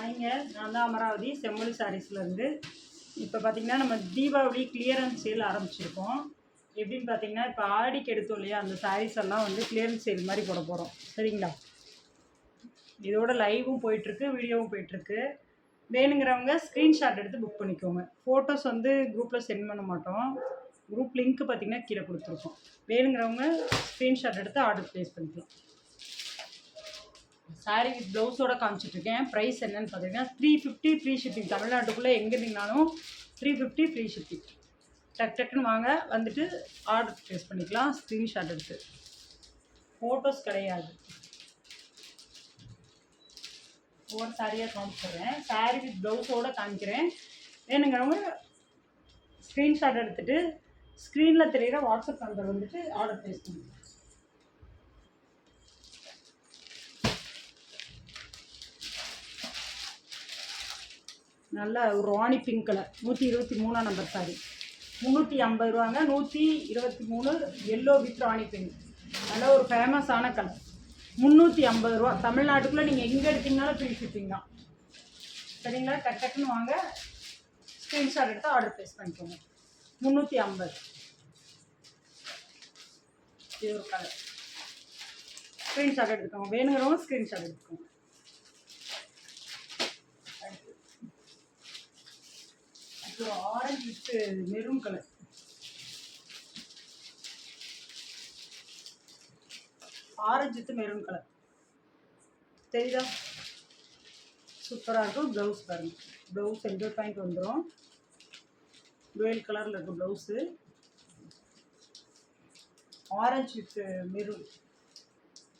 ஹாய்ங்க நான் தான் அமராவதி செம்மொழி சாரீஸ்லேருந்து. இப்போ பார்த்தீங்கன்னா நம்ம தீபாவளி கிளியரன்ஸ் சேல் ஆரம்பிச்சிருக்கோம். எப்படின்னு பார்த்தீங்கன்னா இப்போ ஆடிக்கு எடுத்தோம் இல்லையா அந்த சாரீஸ் எல்லாம் வந்து கிளியரன்ஸ் சேல் மாதிரி போட போகிறோம் சரிங்களா? இதோட லைவும் போயிட்டுருக்கு வீடியோவும் போயிட்டுருக்கு. வேணுங்கிறவங்க ஸ்க்ரீன்ஷாட் எடுத்து புக் பண்ணிக்கோங்க. ஃபோட்டோஸ் வந்து குரூப்பில் சென்ட் பண்ண மாட்டோம். குரூப் லிங்க்கு பார்த்தீங்கன்னா கீழே கொடுத்துருக்கோம். வேணுங்கிறவங்க ஸ்க்ரீன்ஷாட் எடுத்து ஆர்டர் ப்ளேஸ் பண்ணிக்கலாம். சாரீ வித் ப்ளவுஸோட காமிச்சிட்ருக்கேன் ப்ரைஸ் என்னன்னு பார்த்தீங்கன்னா த்ரீ ஃபிஃப்டி ஃப்ரீ ஷிப்பிங் தமிழ்நாட்டுக்குள்ளே எங்கே இருந்தீங்கனாலும் த்ரீ ஃபிஃப்டி ஃப்ரீ ஷிப்பிங் டக் டக்குன்னு வாங்க வந்துட்டு ஆர்டர் ப்ளேஸ் பண்ணிக்கலாம். ஸ்க்ரீன்ஷாட் எடுத்து. ஃபோட்டோஸ் கிடையாது. ஒவ்வொரு சாரியாக காமிச்சிடுறேன். சாரீ வித் ப்ளவுஸோடு காமிக்கிறேன். வேணுங்கிறவங்க ஸ்க்ரீன்ஷாட் எடுத்துகிட்டு ஸ்க்ரீனில் தெரிகிற வாட்ஸ்அப் நம்பர் வந்துட்டு ஆர்டர் ப்ளேஸ் பண்ணிக்கலாம். நல்ல ஒரு ராணி பிங்க் கலர் நூற்றி இருபத்தி மூணாம் நம்பர் சாரி முந்நூற்றி ஐம்பது ரூபாங்க. நூற்றி இருபத்தி மூணு எல்லோ வித் ராணி பிங்க் நல்ல ஒரு ஃபேமஸான கலர் முந்நூற்றி ஐம்பது ரூபா. தமிழ்நாட்டுக்குள்ளே நீங்கள் எங்கே எடுத்தீங்கனாலும் ஃப்ரீ ஷிப்பிங் தான். சரிங்களா? டக் டக்குன்னு வாங்க. ஸ்க்ரீன்ஷாட் எடுத்து ஆர்டர் ப்ளேஸ் பண்ணிக்கோங்க. முந்நூற்றி ஐம்பது. இது ஒரு கலர் ஸ்க்ரீன்ஷாட் எடுத்துக்கோங்க. வேணுங்கிறவங்க ஸ்க்ரீன்ஷாட் எடுத்துக்கோங்க. அப்புறம் orange with maroon colour orange with maroon colour தெரியுதா? சூப்பராக இருக்கும். ப்ளவுஸ் பாருங்க. ப்ளவுஸ் என்ஜாய் பாயிண்ட் வந்துடும் டுவெல் கலரில் இருக்கும் ப்ளவுஸு ஆரஞ்சு வித்து மெரூன்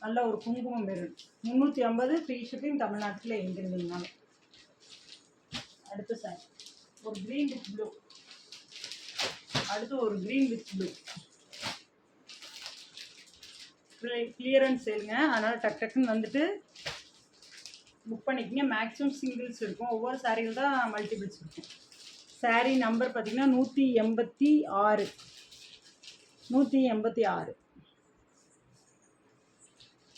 நல்ல ஒரு குங்குமம் மெரூன் முந்நூற்றி ஐம்பது ஃப்ரீ ஷிப்பிங் தமிழ்நாட்டில் எங்கிருந்தீங்கனாலும் அடுத்த சாரி ஒரு க்ரீன் வித் ப்ளூ அடுத்து ஒரு க்ரீன் வித் ப்ளூ கிளியரன்ஸ் சேலுங்க அதனால் டக் டக்குன்னு வந்துட்டு புக் பண்ணிக்கிங்க. மேக்ஸிமம் சிங்கிள்ஸ் இருக்கும். ஒவ்வொரு சாரியில் தான் மல்டிபிள்ஸ் இருக்கும். சாரீ நம்பர் பார்த்தீங்கன்னா நூற்றி எண்பத்தி ஆறு. நூற்றி எண்பத்தி ஆறு.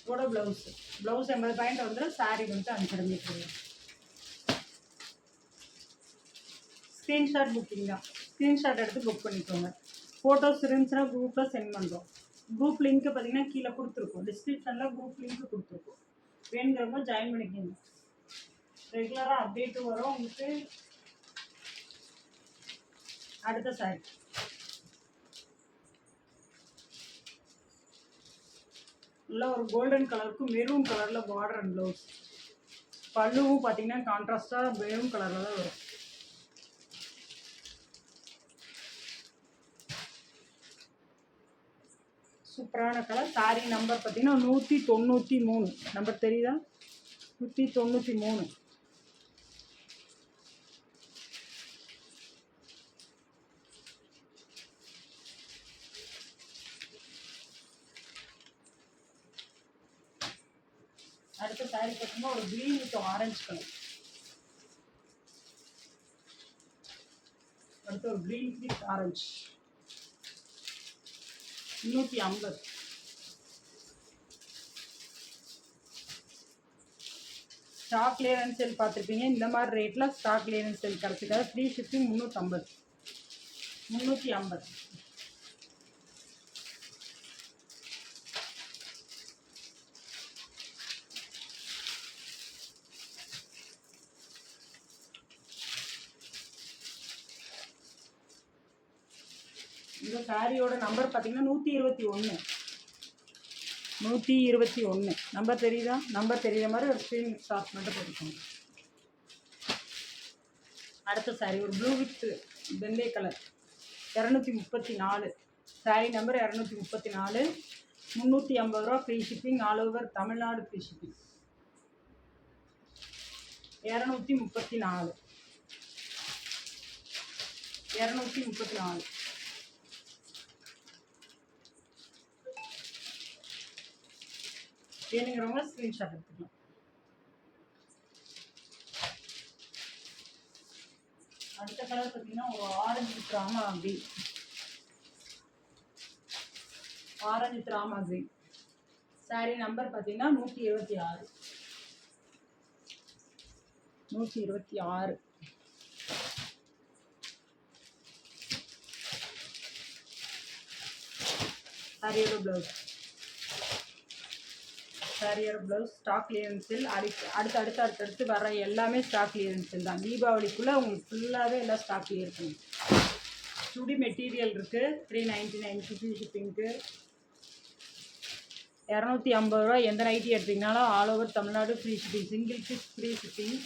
இதோட ப்ளவுஸு ப்ளவுஸ் எண்பது பாயிண்ட் வந்து சாரீ வந்துட்டு அஞ்சரை ஸ்க்ரீன்ஷாட் புக்கிங் தான். ஸ்க்ரீன்ஷாட் எடுத்து புக் பண்ணிக்கோங்க. ஃபோட்டோஸ் இருந்துச்சுன்னா குரூப்பில் சென்ட் பண்ணுறோம் குரூப் லிங்க்கு பார்த்தீங்கன்னா கீழே கொடுத்துருக்கோம். டிஸ்கிரிப்ஷனில் குரூப் லிங்க் கொடுத்துருக்கோம். வேணுங்கிறவங்க ஜாயின் பண்ணிக்கோங்க. ரெகுலராக அப்டேட்டு வரும். உங்களுக்கு அடுத்த சாரி நல்லா ஒரு கோல்டன் கலருக்கும் மெரூன் கலரில் பார்டர் அண்ட் ப்ளவுஸ் பல்லுவும் பார்த்தீங்கன்னா கான்ட்ராஸ்டாக மெரூன் கலரில் தான் வரும். சூப்பரான கலர். சாரி நம்பர் பார்த்தீங்கன்னா நூற்றி தொண்ணூற்றி மூணு. நம்பர் தெரியுதா? நூற்றி தொண்ணூற்றி மூணு. அடுத்த சாரி பார்த்தீங்கன்னா ஒரு க்ரீன் வித் ஆரஞ்சு கலர் அடுத்து ஒரு க்ரீன் வித் ஆரஞ்சு முந்நூற்றி ஐம்பது. ஸ்டாக் கிளியரன்ஸ் செல் பார்த்துருப்பீங்க. இந்த மாதிரி ரேட்டில் ஸ்டாக் கிளியரன்ஸ் செல் கிடச்சிக்காது ஃப்ரீ ஷிப்பிங் முந்நூற்றம்பது முந்நூற்றி ஐம்பது. இந்த சாரியோட நம்பர் பார்த்தீங்கன்னா நூற்றி இருபத்தி ஒன்று நூற்றி இருபத்தி ஒன்று நம்பர் தெரியுதா? நம்பர் தெரியுற மாதிரி ஒரு ஸ்க்ரீன் ஷாட் மட்டும் போட்டுக்கோங்க. அடுத்த சாரி ஒரு ப்ளூ வித் வெந்தய கலர் இரநூத்தி முப்பத்தி நாலு. சாரி நம்பர் இரநூத்தி முப்பத்தி நாலு. முந்நூற்றி ஐம்பது ரூபா free shipping all over Tamil Nadu free shipping இரநூத்தி முப்பத்தி நாலு. இரநூத்தி முப்பத்தி நாலு. வேணுங்கிறவங்க ஸ்க்ரீன்ஷாட் எடுத்துக்கலாம் அடுத்த கலர் பார்த்தீங்கன்னா ஒரு ஆரஞ்சு திராமா ஆரஞ்சு திராமா கிரீன் சாரி நம்பர் பார்த்தீங்கன்னா நூற்றி இருபத்தி ஆறு. நூற்றி இருபத்தி ஆறு. சாரியோட ப்ளவுஸ் சாரியோட ப்ளவுஸ் ஸ்டாக் கிளியரன்ஸில் அடுத்து அடுத்து அடுத்து அடுத்தடுத்து வர எல்லாமே ஸ்டாக் கிளியரன்ஸில் தான். தீபாவளிக்குள்ளே உங்களுக்கு ஃபுல்லாகவே எல்லாம் ஸ்டாக் கிளியர் பண்ணும் சுடி மெட்டீரியல் இருக்குது த்ரீ நைன்ட்டி நைன் ஃப்ரீ ஷிப்பிங்க்கு இரநூத்தி ஐம்பது ரூபா எந்த nighty எடுத்தீங்கனாலும் all over Tamil Nadu free shipping single piece free shipping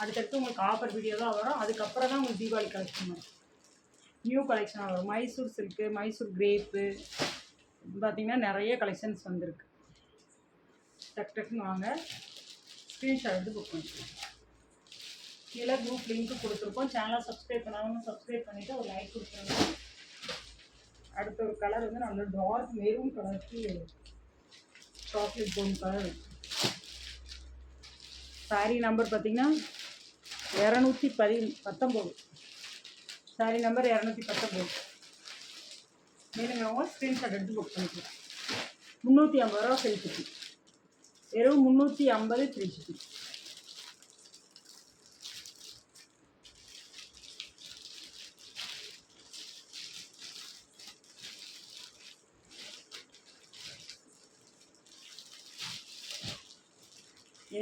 அடுத்தடுத்து உங்களுக்கு ஆஃபர் வீடியோ தான் வரும். அதுக்கப்புறம் தான் உங்களுக்கு தீபாவளி கலெக்ஷன் வரும். நியூ கலெக்ஷனாக வரும். மைசூர் சில்க்கு மைசூர் கிரேப்பு பார்த்தீங்கன்னா நிறைய கலெக்ஷன்ஸ் வந்திருக்கு. டக் டக்குன்னு வாங்க. ஸ்க்ரீன்ஷாட் எடுத்து புக் பண்ணிக்கலாம் கீழே குரூப் லிங்க் கொடுத்துருக்கோம். சேனலை சப்ஸ்கிரைப் பண்ணாமல் சப்ஸ்கிரைப் பண்ணிவிட்டு ஒரு லைக் கொடுத்துருங்க. அடுத்த ஒரு கலர் வந்து நல்ல டார்க் மெரூன் கலருக்கு chocolate brown colour sari number பார்த்தீங்கன்னா இரநூத்தி பதி பத்தொம்போது. சாரீ நம்பர் இரநூத்தி பத்தொம்போது. வேணுங்கிறவங்க ஸ்க்ரீன்ஷாட் எடுத்து புக் பண்ணிக்கலாம் முந்நூற்றி ஐம்பது ரூபா செலுத்திட்டு வெறும் முந்நூற்றி ஐம்பது த்ரீ ஜிபி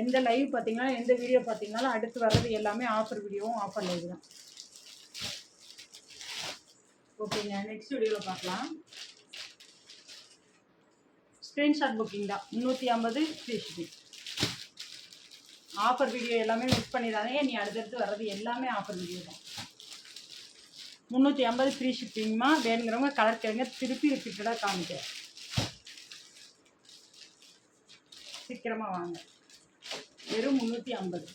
எந்த லைவ் பார்த்தீங்கன்னா எந்த வீடியோ பார்த்தீங்கனாலும் அடுத்து வர்றது எல்லாமே ஆஃபர் வீடியோவும் ஆஃபர் லைவ் தான். ஓகேங்க நெக்ஸ்ட் வீடியோவில் பார்க்கலாம். ஸ்க்ரீன்ஷாட் புக்கிங் தான். முந்நூற்றி ஐம்பது ஃப்ரீ ஷிப்பிங் ஆஃபர் வீடியோ எல்லாமே மிஸ் பண்ணிடாதே நீ அடுத்தடுத்து வர்றது எல்லாமே ஆஃபர் வீடியோ தான். முந்நூற்றி ஐம்பது ஃப்ரீ ஷிப்பிங்மா வேணுங்கிறவங்க கலர் கேளுங்க. திருப்பி ரிப்பீட்டடாக காமிக்க சீக்கிரமாக வாங்க. வெறும் முந்நூற்றி ஐம்பது.